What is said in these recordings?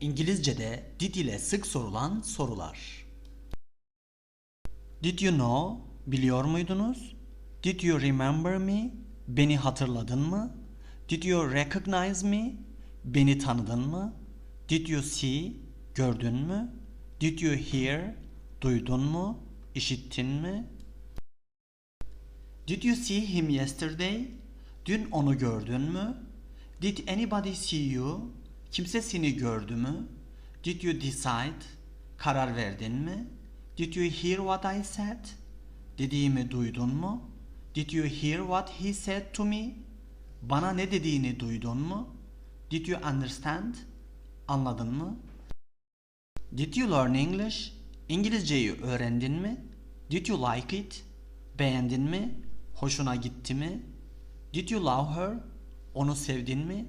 İngilizce'de did ile sık sorulan sorular. Did you know? Biliyor muydunuz? Did you remember me? Beni hatırladın mı? Did you recognize me? Beni tanıdın mı? Did you see? Gördün mü? Did you hear? Duydun mu? İşittin mi? Did you see him yesterday? Dün onu gördün mü? Did anybody see you? Kimse seni gördü mü? Did you decide? Karar verdin mi? Did you hear what I said? Dediğimi duydun mu? Did you hear what he said to me? Bana ne dediğini duydun mu? Did you understand? Anladın mı? Did you learn English? İngilizceyi öğrendin mi? Did you like it? Beğendin mi? Hoşuna gitti mi? Did you love her? Onu sevdin mi?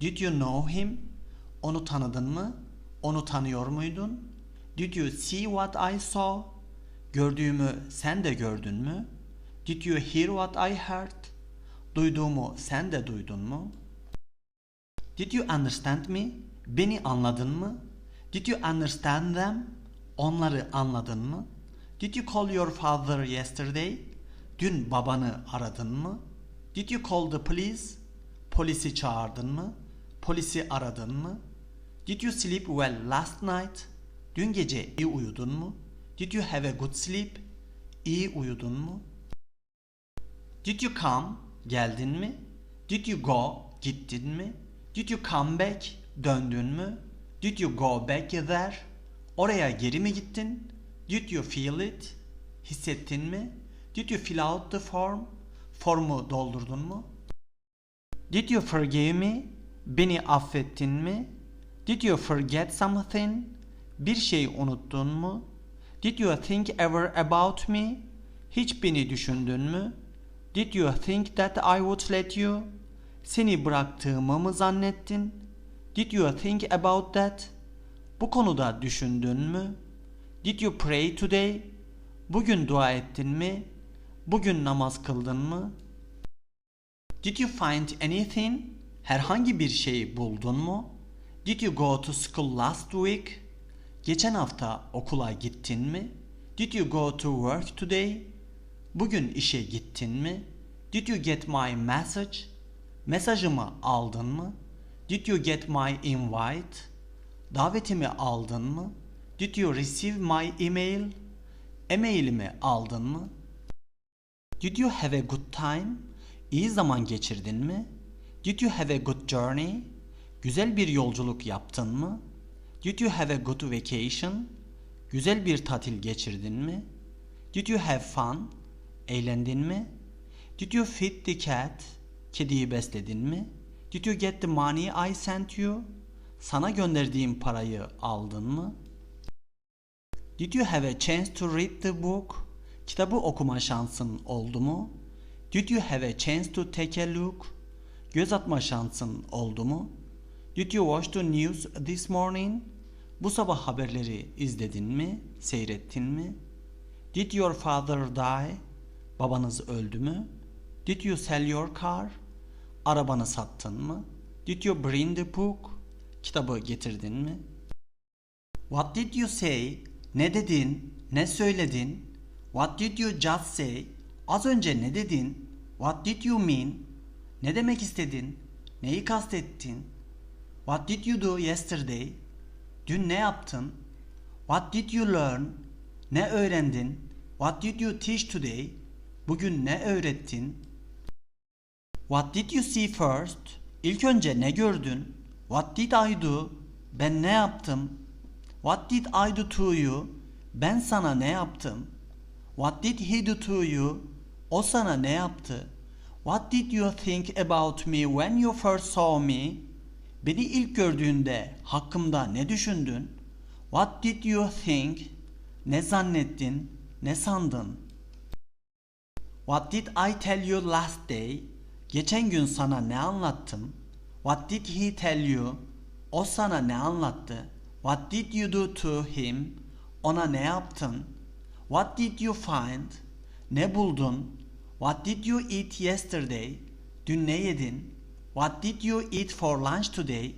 Did you know him? Onu tanıdın mı? Onu tanıyor muydun? Did you see what I saw? Gördüğümü sen de gördün mü? Did you hear what I heard? Duyduğumu sen de duydun mu? Did you understand me? Beni anladın mı? Did you understand them? Onları anladın mı? Did you call your father yesterday? Dün babanı aradın mı? Did you call the police? Polisi çağırdın mı? Polisi aradın mı? Did you sleep well last night? Dün gece iyi uyudun mu? Did you have a good sleep? İyi uyudun mu? Did you come? Geldin mi? Did you go? Gittin mi? Did you come back? Döndün mü? Did you go back there? Oraya geri mi gittin? Did you feel it? Hissettin mi? Did you fill out the form? Formu doldurdun mu? Did you forgive me? Beni affettin mi? Did you forget something? Bir şey unuttun mu? Did you think ever about me? Hiç beni düşündün mü? Did you think that I would let you? Seni bıraktığımı mı zannettin? Did you think about that? Bu konuda düşündün mü? Did you pray today? Bugün dua ettin mi? Bugün namaz kıldın mı? Did you find anything? Herhangi bir şey buldun mu? Did you go to school last week? Geçen hafta okula gittin mi? Did you go to work today? Bugün işe gittin mi? Did you get my message? Mesajımı aldın mı? Did you get my invite? Davetimi aldın mı? Did you receive my email? E-mailimi aldın mı? Did you have a good time? İyi zaman geçirdin mi? Did you have a good journey? Güzel bir yolculuk yaptın mı? Did you have a good vacation? Güzel bir tatil geçirdin mi? Did you have fun? Eğlendin mi? Did you feed the cat? Kediyi besledin mi? Did you get the money I sent you? Sana gönderdiğim parayı aldın mı? Did you have a chance to read the book? Kitabı okuma şansın oldu mu? Did you have a chance to take a look? Göz atma şansın oldu mu? Did you watch the news this morning? Bu sabah haberleri izledin mi? Seyrettin mi? Did your father die? Babanız öldü mü? Did you sell your car? Arabanı sattın mı? Did you bring the book? Kitabı getirdin mi? What did you say? Ne dedin? Ne söyledin? What did you just say? Az önce ne dedin? What did you mean? Ne demek istedin? Neyi kastettin? What did you do yesterday? Dün ne yaptın? What did you learn? Ne öğrendin? What did you teach today? Bugün ne öğrettin? What did you see first? İlk önce ne gördün? What did I do? Ben ne yaptım? What did I do to you? Ben sana ne yaptım? What did he do to you? O sana ne yaptı? What did you think about me when you first saw me? Beni ilk gördüğünde hakkımda ne düşündün? What did you think? Ne zannettin? Ne sandın? What did I tell you last day? Geçen gün sana ne anlattım? What did he tell you? O sana ne anlattı? What did you do to him? Ona ne yaptın? What did you find? Ne buldun? What did you eat yesterday? Dün ne yedin? What did you eat for lunch today?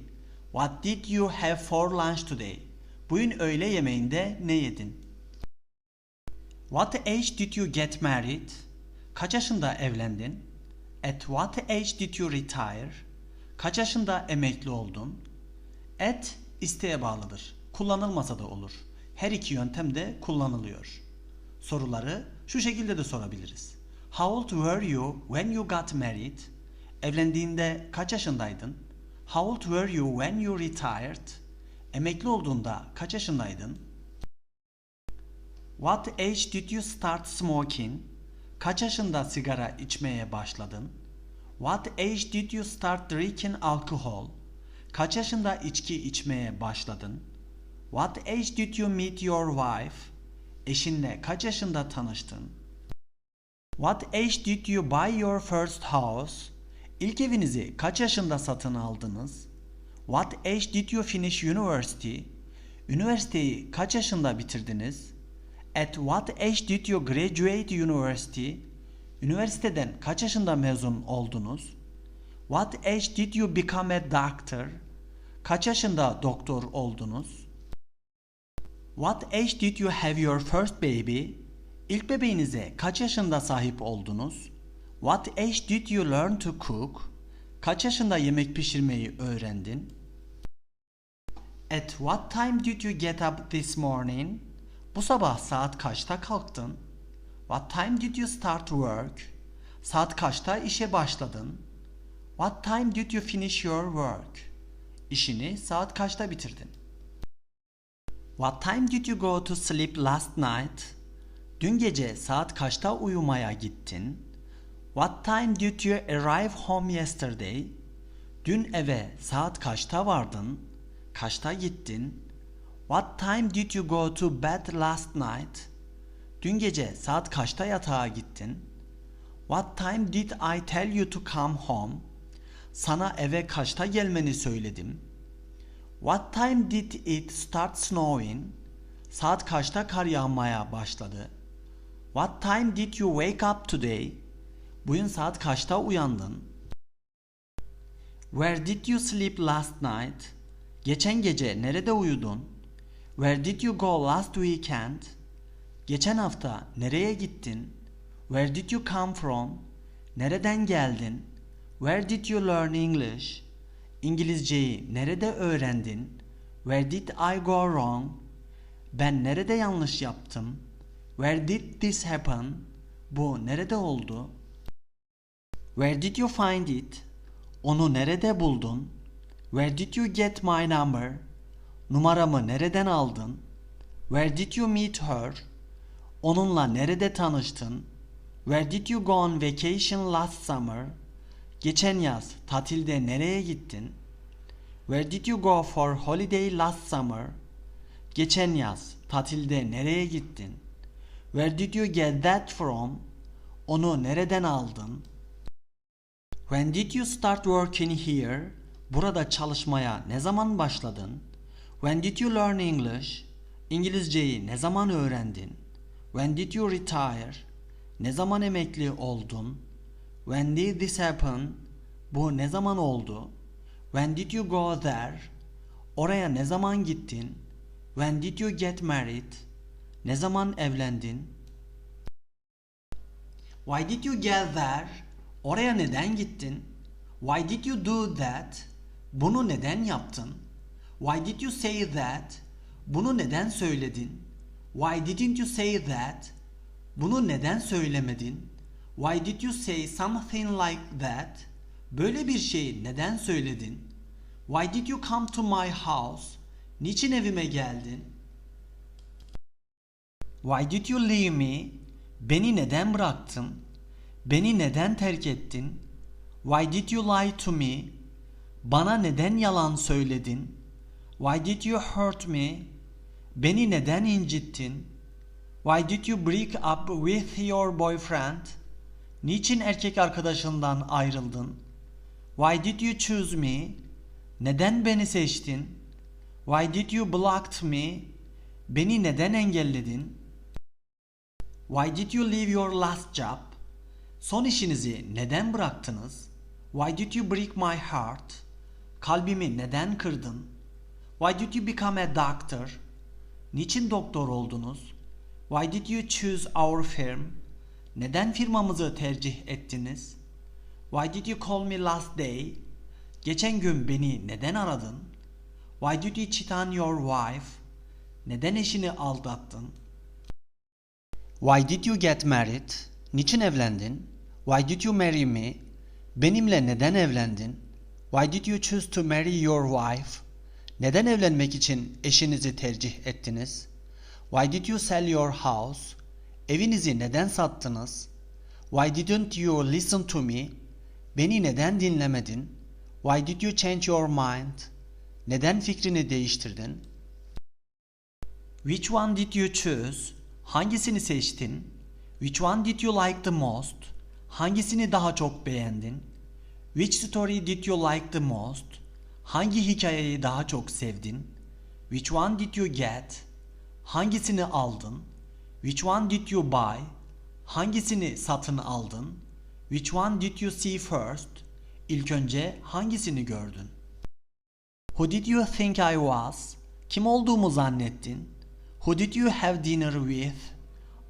What did you have for lunch today? Bugün öğle yemeğinde ne yedin? What age did you get married? Kaç yaşında evlendin? At what age did you retire? Kaç yaşında emekli oldun? At isteğe bağlıdır. Kullanılmasa da olur. Her iki yöntem de kullanılıyor. Soruları şu şekilde de sorabiliriz. How old were you when you got married? Evlendiğinde kaç yaşındaydın? How old were you when you retired? Emekli olduğunda kaç yaşındaydın? What age did you start smoking? Kaç yaşında sigara içmeye başladın? What age did you start drinking alcohol? Kaç yaşında içki içmeye başladın? What age did you meet your wife? Eşinle kaç yaşında tanıştın? What age did you buy your first house? İlk evinizi kaç yaşında satın aldınız? What age did you finish university? Üniversiteyi kaç yaşında bitirdiniz? At what age did you graduate university? Üniversiteden kaç yaşında mezun oldunuz? What age did you become a doctor? Kaç yaşında doktor oldunuz? What age did you have your first baby? İlk bebeğinize kaç yaşında sahip oldunuz? What age did you learn to cook? Kaç yaşında yemek pişirmeyi öğrendin? At what time did you get up this morning? Bu sabah saat kaçta kalktın? What time did you start work? Saat kaçta işe başladın? What time did you finish your work? İşini saat kaçta bitirdin? What time did you go to sleep last night? Dün gece saat kaçta uyumaya gittin? What time did you arrive home yesterday? Dün eve saat kaçta vardın? Kaçta gittin? What time did you go to bed last night? Dün gece saat kaçta yatağa gittin? What time did I tell you to come home? Sana eve kaçta gelmeni söyledim? What time did it start snowing? Saat kaçta kar yağmaya başladı? What time did you wake up today? Bugün saat kaçta uyandın? Where did you sleep last night? Geçen gece nerede uyudun? Where did you go last weekend? Geçen hafta nereye gittin? Where did you come from? Nereden geldin? Where did you learn English? İngilizceyi nerede öğrendin? Where did I go wrong? Ben nerede yanlış yaptım? Where did this happen? Bu nerede oldu? Where did you find it? Onu nerede buldun? Where did you get my number? Numaramı nereden aldın? Where did you meet her? Onunla nerede tanıştın? Where did you go on vacation last summer? Geçen yaz tatilde nereye gittin? Where did you go for holiday last summer? Geçen yaz tatilde nereye gittin? Where did you get that from? Onu nereden aldın? When did you start working here? Burada çalışmaya ne zaman başladın? When did you learn English? İngilizceyi ne zaman öğrendin? When did you retire? Ne zaman emekli oldun? When did this happen? Bu ne zaman oldu? When did you go there? Oraya ne zaman gittin? When did you get married? Ne zaman evlendin? Why did you get there? Oraya neden gittin? Why did you do that? Bunu neden yaptın? Why did you say that? Bunu neden söyledin? Why didn't you say that? Bunu neden söylemedin? Why did you say something like that? Böyle bir şey neden söyledin? Why did you come to my house? Niçin evime geldin? Why did you leave me? Beni neden bıraktın? Beni neden terk ettin? Why did you lie to me? Bana neden yalan söyledin? Why did you hurt me? Beni neden incittin? Why did you break up with your boyfriend? Niçin erkek arkadaşından ayrıldın? Why did you choose me? Neden beni seçtin? Why did you blocked me? Beni neden engelledin? Why did you leave your last job? Son işinizi neden bıraktınız? Why did you break my heart? Kalbimi neden kırdın? Why did you become a doctor? Niçin doktor oldunuz? Why did you choose our firm? Neden firmamızı tercih ettiniz? Why did you call me last day? Geçen gün beni neden aradın? Why did you cheat on your wife? Neden eşini aldattın? Why did you get married? Niçin evlendin? Why did you marry me? Benimle neden evlendin? Why did you choose to marry your wife? Neden evlenmek için eşinizi tercih ettiniz? Why did you sell your house? Evinizi neden sattınız? Why didn't you listen to me? Beni neden dinlemedin? Why did you change your mind? Neden fikrini değiştirdin? Which one did you choose? Hangisini seçtin? Which one did you like the most? Hangisini daha çok beğendin? Which story did you like the most? Hangi hikayeyi daha çok sevdin? Which one did you get? Hangisini aldın? Which one did you buy? Hangisini satın aldın? Which one did you see first? İlk önce hangisini gördün? Who did you think I was? Kim olduğumu zannettin? Who did you have dinner with?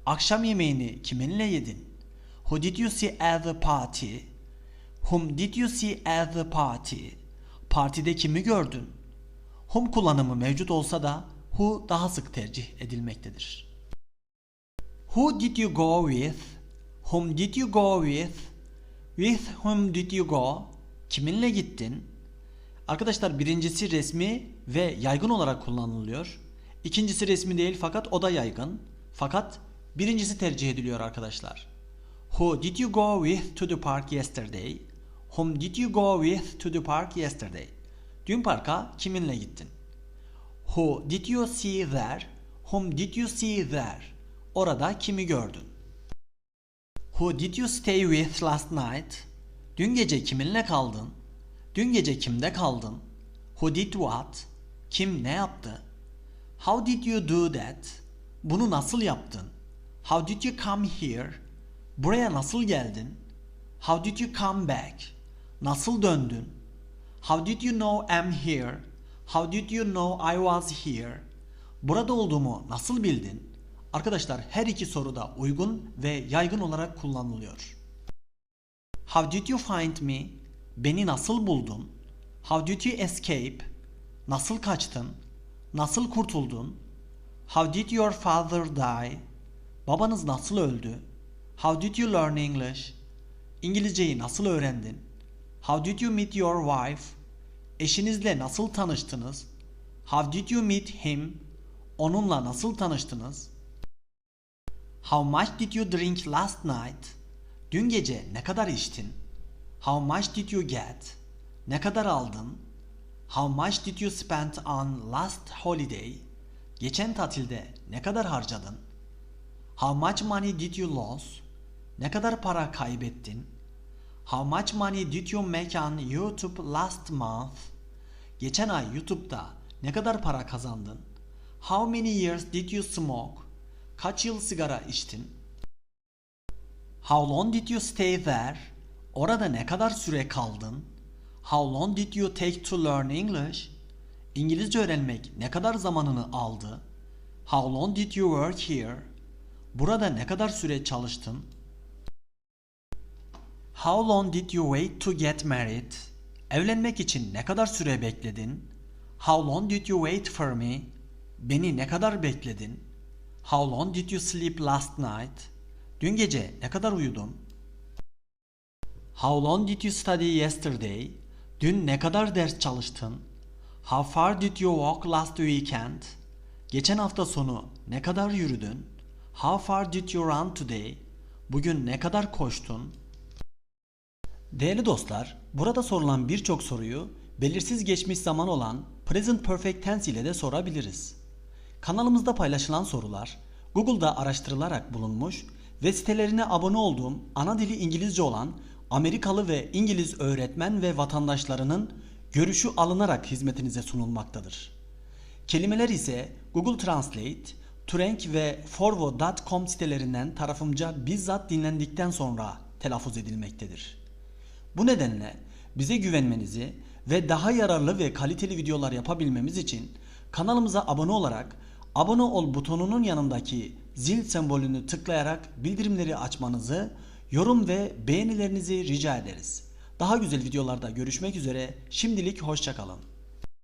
Akşam yemeğini kiminle yedin? Who did you see at the party? Whom did you see at the party? Partide kimi gördün? Whom kullanımı mevcut olsa da who daha sık tercih edilmektedir. Who did you go with? Whom did you go with? With whom did you go? Kiminle gittin? Arkadaşlar birincisi resmi ve yaygın olarak kullanılıyor. İkincisi resmi değil fakat o da yaygın. Fakat birincisi tercih ediliyor arkadaşlar. Who did you go with to the park yesterday? Whom did you go with to the park yesterday? Dün parka kiminle gittin? Who did you see there? Whom did you see there? Orada kimi gördün? Who did you stay with last night? Dün gece kiminle kaldın? Dün gece kimde kaldın? Who did what? Kim ne yaptı? How did you do that? Bunu nasıl yaptın? How did you come here? Buraya nasıl geldin? How did you come back? Nasıl döndün? How did you know I'm here? How did you know I was here? Burada olduğumu nasıl bildin? Arkadaşlar her iki soru da uygun ve yaygın olarak kullanılıyor. How did you find me? Beni nasıl buldun? How did you escape? Nasıl kaçtın? Nasıl kurtuldun? How did your father die? Babanız nasıl öldü? How did you learn English? İngilizceyi nasıl öğrendin? How did you meet your wife? Eşinizle nasıl tanıştınız? How did you meet him? Onunla nasıl tanıştınız? How much did you drink last night? Dün gece ne kadar içtin? How much did you get? Ne kadar aldın? How much did you spend on last holiday? Geçen tatilde ne kadar harcadın? How much money did you lose? Ne kadar para kaybettin? How much money did you make on YouTube last month? Geçen ay YouTube'da ne kadar para kazandın? How many years did you smoke? Kaç yıl sigara içtin? How long did you stay there? Orada ne kadar süre kaldın? How long did you take to learn English? İngilizce öğrenmek ne kadar zamanını aldı? How long did you work here? Burada ne kadar süre çalıştın? How long did you wait to get married? Evlenmek için ne kadar süre bekledin? How long did you wait for me? Beni ne kadar bekledin? How long did you sleep last night? Dün gece ne kadar uyudun? How long did you study yesterday? Dün ne kadar ders çalıştın? How far did you walk last weekend? Geçen hafta sonu ne kadar yürüdün? How far did you run today? Bugün ne kadar koştun? Değerli dostlar, burada sorulan birçok soruyu belirsiz geçmiş zaman olan present perfect tense ile de sorabiliriz. Kanalımızda paylaşılan sorular Google'da araştırılarak bulunmuş ve sitelerine abone olduğum ana dili İngilizce olan Amerikalı ve İngiliz öğretmen ve vatandaşlarının görüşü alınarak hizmetinize sunulmaktadır. Kelimeler ise Google Translate, Turing ve Forvo.com sitelerinden tarafımca bizzat dinlendikten sonra telaffuz edilmektedir. Bu nedenle bize güvenmenizi ve daha yararlı ve kaliteli videolar yapabilmemiz için kanalımıza abone olarak abone ol butonunun yanındaki zil sembolünü tıklayarak bildirimleri açmanızı, yorum ve beğenilerinizi rica ederiz. Daha güzel videolarda görüşmek üzere. Şimdilik hoşçakalın.